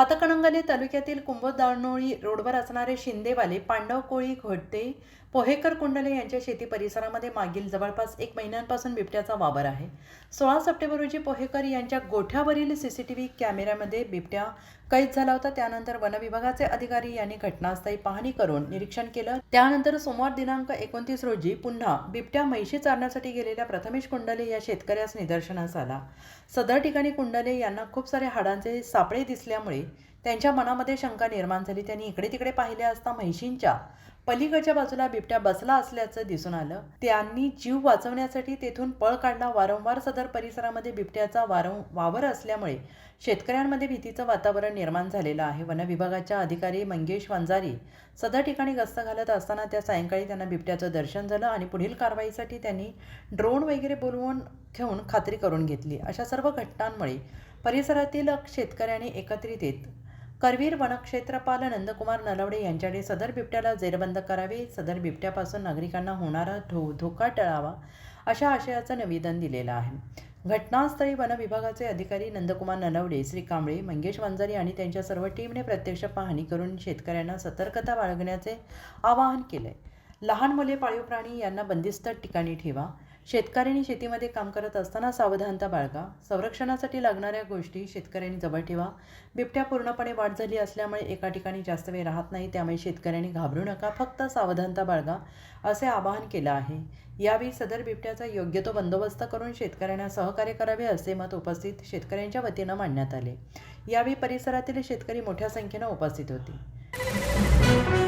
हातकणंगले तालुक्यातील कुंभदाणोळी रोडवर असणारे शिंदेवाले पांडव कोळी घोडते पोहेकर कुंडले यांच्या शेती परिसरामध्ये मागील जवळपास एक महिन्यांपासून बिबट्याचा वावर आहे. सोळा सप्टेंबर रोजी पोहेकर यांच्या गोठ्यावरील सीसीटीव्ही कॅमेऱ्यामध्ये बिबट्या कैद झाला होता. त्यानंतर वनविभागाचे अधिकारी यांनी घटनास्थळी पाहणी करून निरीक्षण केलं. त्यानंतर सोमवार दिनांक एकोणतीस रोजी पुन्हा बिबट्या म्हैशी चारण्यासाठी गेलेल्या प्रथमेश कुंडले या शेतकऱ्यास निदर्शनास आला. सदर ठिकाणी कुंडले यांना खूप सारे हाडांचे सापळे दिसल्यामुळे त्यांच्या मनामध्ये शंका निर्माण झाली. त्यांनी इकडे तिकडे पाहिले असता म्हैशींच्या पलीकडच्या बाजूला बिबट्या बसला असल्याचं दिसून आलं. त्यांनी जीव वाचवण्यासाठी तेथून पळ काढला. वारंवार सदर परिसरामध्ये बिबट्याचा वारं वावर असल्यामुळे शेतकऱ्यांमध्ये भीतीचं वातावरण निर्माण झालेलं आहे. वन विभागाच्या अधिकारी मंगेश वंजारी सदर ठिकाणी गस्त घालत असताना त्या सायंकाळी त्यांना बिबट्याचं दर्शन झालं आणि पुढील कारवाईसाठी त्यांनी ड्रोन वगैरे बोलवून घेऊन खात्री करून घेतली. अशा सर्व घटनांमुळे परिसरातील शेतकऱ्यांनी एकत्रित येत करवीर वनक्षेत्रपाल नंदकुमार नलवडे यांच्याकडे सदर बिबट्याला जेरबंद करावे सदर बिबट्यापासून नागरिकांना होणारा धो धोका टळावा अशा आशयाचं निवेदन दिलेलं आहे. घटनास्थळी वन विभागाचे अधिकारी नंदकुमार नलवडे श्री कांबळे मंगेश वंजारी आणि त्यांच्या सर्व टीमने प्रत्यक्ष पाहणी करून शेतकऱ्यांना सतर्कता बाळगण्याचे आवाहन केले लहान मुले पाळीव प्राणी यांना बंदिस्त ठिकाणी ठेवा. शेतकऱ्यांनी शेतीमध्ये काम करत असताना सावधानता बाळगा. संरक्षणासाठी लागणाऱ्या गोष्टी शेतकऱ्यांनी जवळ ठेवा. बिबट्या पूर्णपणे वाढ झाली असल्यामुळे एका ठिकाणी जास्त वेळ राहत नाही त्यामुळे शेतकऱ्यांनी घाबरू नका. फक्त सावधानता बाळगा असे आवाहन केलं आहे. यावेळी सदर बिबट्याचा योग्य तो बंदोबस्त करून शेतकऱ्यांना सहकार्य करावे असे मत उपस्थित शेतकऱ्यांच्या वतीनं मांडण्यात आले. यावेळी परिसरातील शेतकरी मोठ्या संख्येनं उपस्थित होते.